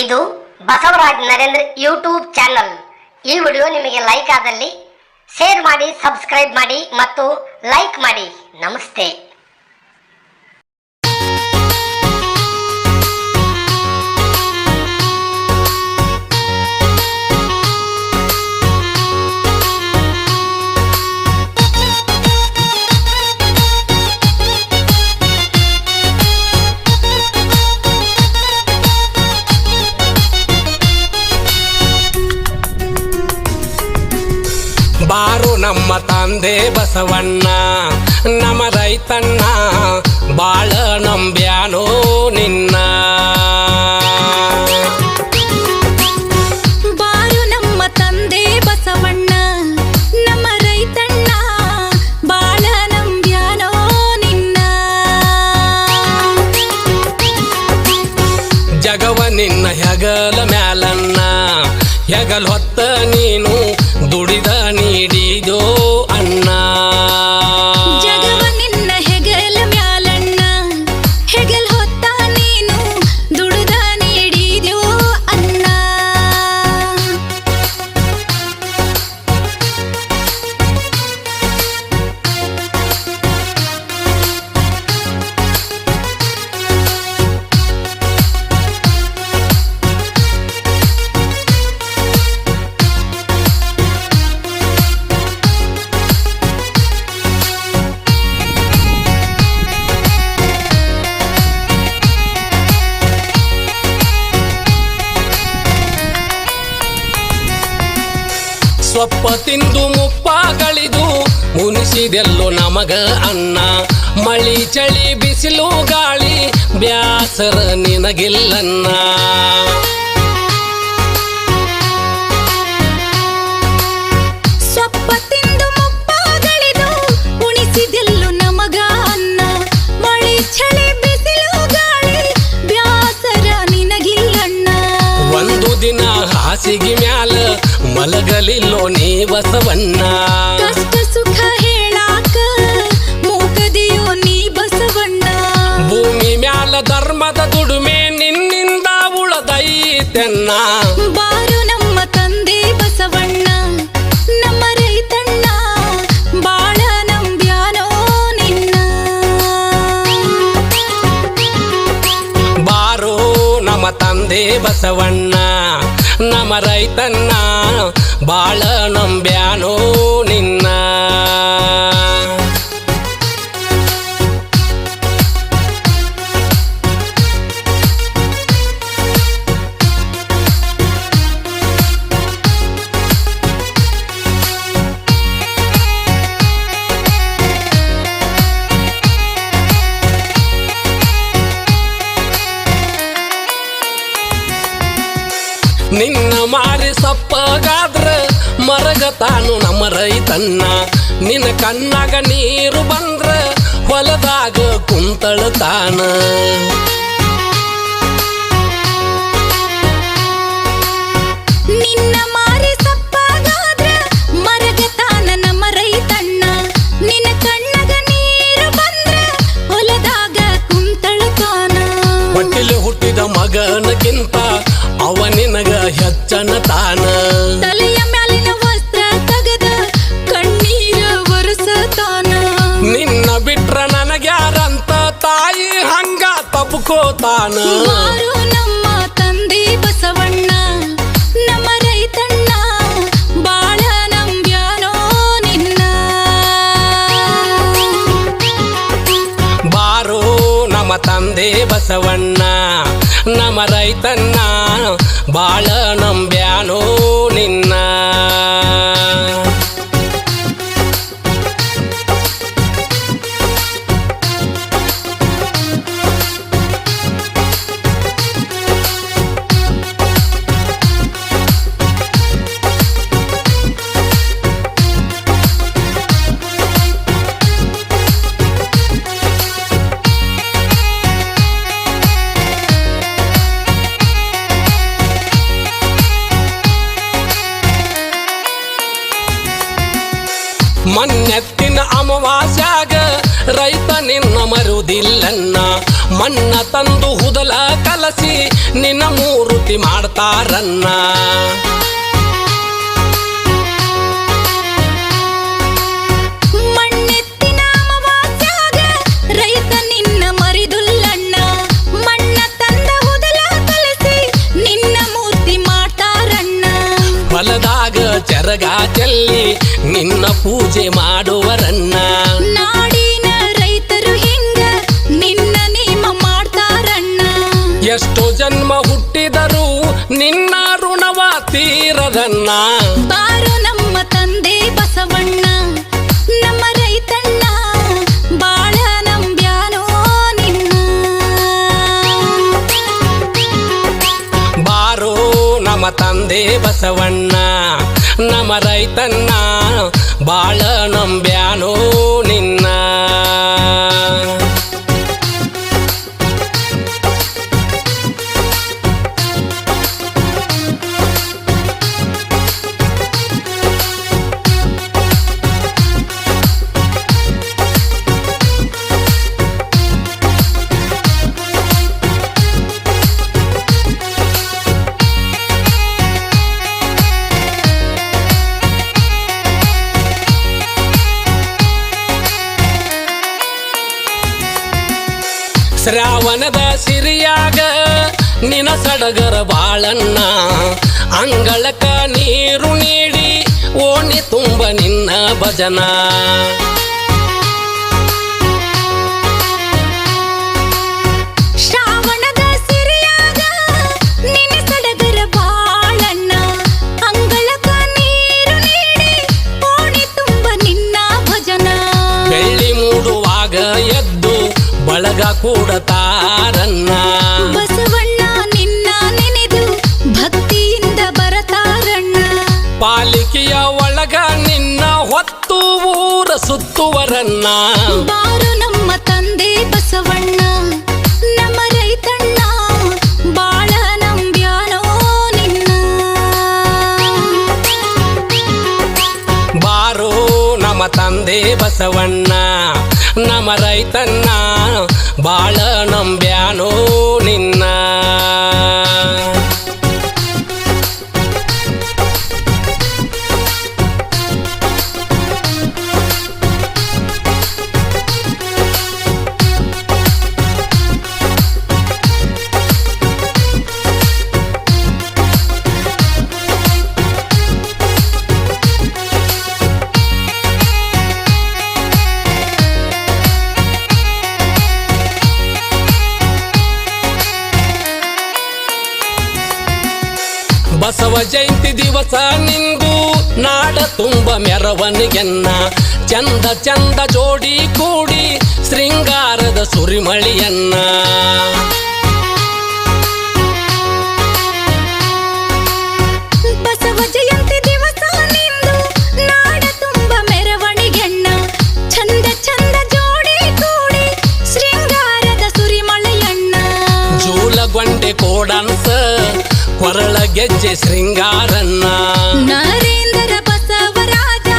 ಇದು Basavaraj Narendra YouTube channel. ಈ video ನಿಮಗೆ ಲೈಕ್ ಆದಲ್ಲಿ ಶೇರ್ ಮಾಡಿ ಸಬ್ಸ್ಕ್ರೈಬ್ ಮಾಡಿ ಮತ್ತು ಲೈಕ್ ಮಾಡಿ. ನಮಸ್ತೆ. ಬಾರು ನಮ್ಮ ತಂದೆ ಬಸವಣ್ಣ ನಮ್ಮ ರೈತಣ್ಣ ಬಾಳ ನಂಬ್ಯಾನೋ ನಿನ್ನ. ಸೊಪ್ಪ ತಿಂದು ಮುಪ್ಪಗಳಿದು ಮುನಿಸಿದೆಲ್ಲೋ ನಮಗ ಅನ್ನ. ಮಳಿ ಚಳಿ ಬಿಸಿಲು ಗಾಳಿ ಬ್ಯಾಸರ ನಿನಗಿಲ್ಲನ್ನ. ಮ್ಯಾಲ ಮಲಗಲಿಲ್ಲೋ ನೀ ಬಸವಣ್ಣ. ಕಷ್ಟ ಸುಖ ಹೇಳಾಕ ಮೂಕದಿಯೋ ನೀ ಬಸವಣ್ಣ. ಭೂಮಿ ಮ್ಯಾಲ ಧರ್ಮದ ದುಡುಮೆ ನಿನ್ನಿಂದ ಉಳದೈತೆನ್ನ. ರೈತನ್ನ ಬಾಳ ನಂಬ್ಯಾನೋ ಮಾರಿ ಸಪ್ಪಗಾದ್ರ ಮರಗ ತಾನು ನಮ್ಮ ರೈತನ್ನ. ನಿನ್ನ ಕಣ್ಣಾಗ ನೀರು ಬಂದ್ರ ಹೊಲದಾಗ ಕುಂತಳ ತಾನ ನಿನ್ನ ಮಾರಿ ಸಪ್ಪಾಗಾದ್ರ ಮರಗತಾನ ನಮ್ಮ ರೈತಣ್ಣ. ನಿನ್ನ ಕಣ್ಣಗ ನೀರು ಬಂದ್ರ ಹೊಲದಾಗ ಕುಂತಳತಾನ. ಹುಟ್ಟಿದ ಮಗನಕ್ಕಿಂತ ಅವ ನಿನಗ ಹೆಚ್ಚನ ತಾನ. ತಲೆಯ ಮ್ಯಾಲಿನ ವಸ್ತ್ರ ತಗದ ಕಣ್ಣೀರ ಒರೆಸತಾನ. ನಿನ್ನ ಬಿಟ್ರ ನನಗ್ಯಾರಂತ ತಾಯಿ ಹಂಗ ತಪ್ಕೋತಾನ ನಮ್ಮ ತಂದೆ ಬಸವಣ್ಣ ನಮ್ಮ ರೈತಣ್ಣ ಬಾಳ ನಂಬ್ಯಾನೋ ನಿನ್ನ. ಬಾರೋ ನಮ್ಮ ತಂದೆ ಬಸವಣ್ಣ. ಬಾಳ ರೈತ ನಿನ್ನ ಮರುದಿಲ್ಲನ್ನ ಮಣ್ಣ ತಂದು ಹುದಲ ಕಲಸಿ ನಿನ್ನ ಮೂರುತಿ ಮಾಡ್ತಾರನ್ನ ಮಣ್ಣೆತ್ತಿನ ಅಮಾವಾಸ್ಯಾಗ ರೈತ ನಿನ್ನ ಮರಿದುಲ್ಲಣ್ಣ. ಮಣ್ಣ ತಂದ ಕಲಸಿ ನಿನ್ನ ಮೂರ್ತಿ ಮಾಡ್ತಾರಣ್ಣ. ಹೊಲದಾಗ ಚರಗ ಚೆಲ್ಲಿ ನಿನ್ನ ಪೂಜೆ ಮಾಡುವರನ್ನ ತೀರದನ್ನ ಬಾರು ನಮ್ಮ ತಂದೆ ಬಸವಣ್ಣ. ನಮ್ಮ ರೈತಣ್ಣ ಬಾಳ ನಂಬ್ಯಾನೋ ನಿನ್ನ. ಬಾರೋ ನಮ್ಮ ತಂದೆ ಬಸವಣ್ಣ. ನಮ್ಮ ರೈತನ್ನ ಬಾಳ ನಂಬ್ಯಾನೋ ಶ್ರಾವಣದ ಸಿರಿಯಾಗ ನಿನ ಸಡಗರ ಬಾಳನ್ನ ಅಂಗಳಕ ನೀರು ನೀಡಿ ಓಣಿ ತುಂಬ ನಿನ್ನ ಭಜನ. ಶ್ರಾವಣದ ಕೂಡತಾರನ್ನ ಬಸವಣ್ಣ ನಿನ್ನ ನೆನೆದು ಭಕ್ತಿಯಿಂದ ಬರತಾರಣ್ಣ. ಪಾಲಿಕೆಯ ಒಳಗ ನಿನ್ನ ಹೊತ್ತು ಊರ ಸುತ್ತುವರನ್ನ. ಬಾರು ನಮ್ಮ ತಂದೆ ಬಸವಣ್ಣ ನಮ್ಮ ರೈತಣ್ಣ ಬಾಳ ನಂಬ್ಯಾನೋ ನಿನ್ನ. ಬಾರೋ ನಮ್ಮ ತಂದೆ ಬಸವಣ್ಣ ನಮ್ಮ ರೈತನ್ನ ಬಾಳ ನಂಬ್ಯಾನೋ ದಿವಸ ನಿಂದು ನಾಡ ತುಂಬ ಮೆರವಣಿಗೆನ್ನ. ಚಂದ ಚಂದ ಜೋಡಿ ಕೂಡಿ ಶೃಂಗಾರದ ಸುರಿಮಳಿಯನ್ನ. ಗೆಜ್ಜೆ ಶೃಂಗಾರನ್ನ. ನರೇಂದ್ರ ಬಸವರಾಜ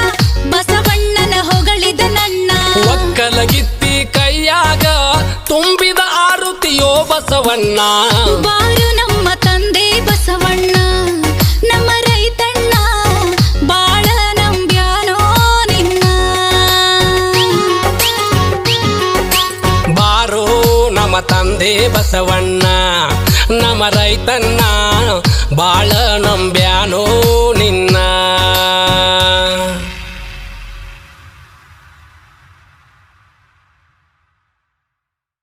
ಬಸವಣ್ಣನ ಹೊಗಳಿದ ನನ್ನ. ಒಕ್ಕಲಗಿತ್ತಿ ಕೈಯಾಗ ತುಂಬಿದ ಆರುತಿಯೋ ಬಸವಣ್ಣ. ಬಾರು ನಮ್ಮ ತಂದೆ ಬಸವಣ್ಣ ನಮ್ಮ ರೈತಣ್ಣ ಬಾಳ ನಂಬ್ಯಾನೋ ನಿನ್ನ. ಬಾರೋ ನಮ್ಮ ತಂದೆ ಬಸವಣ್ಣ. ನಮ್ಮ ರೈತನ್ನ ಬಾಳ ನಂಬ್ಯಾನೋ ನಿನ್ನ.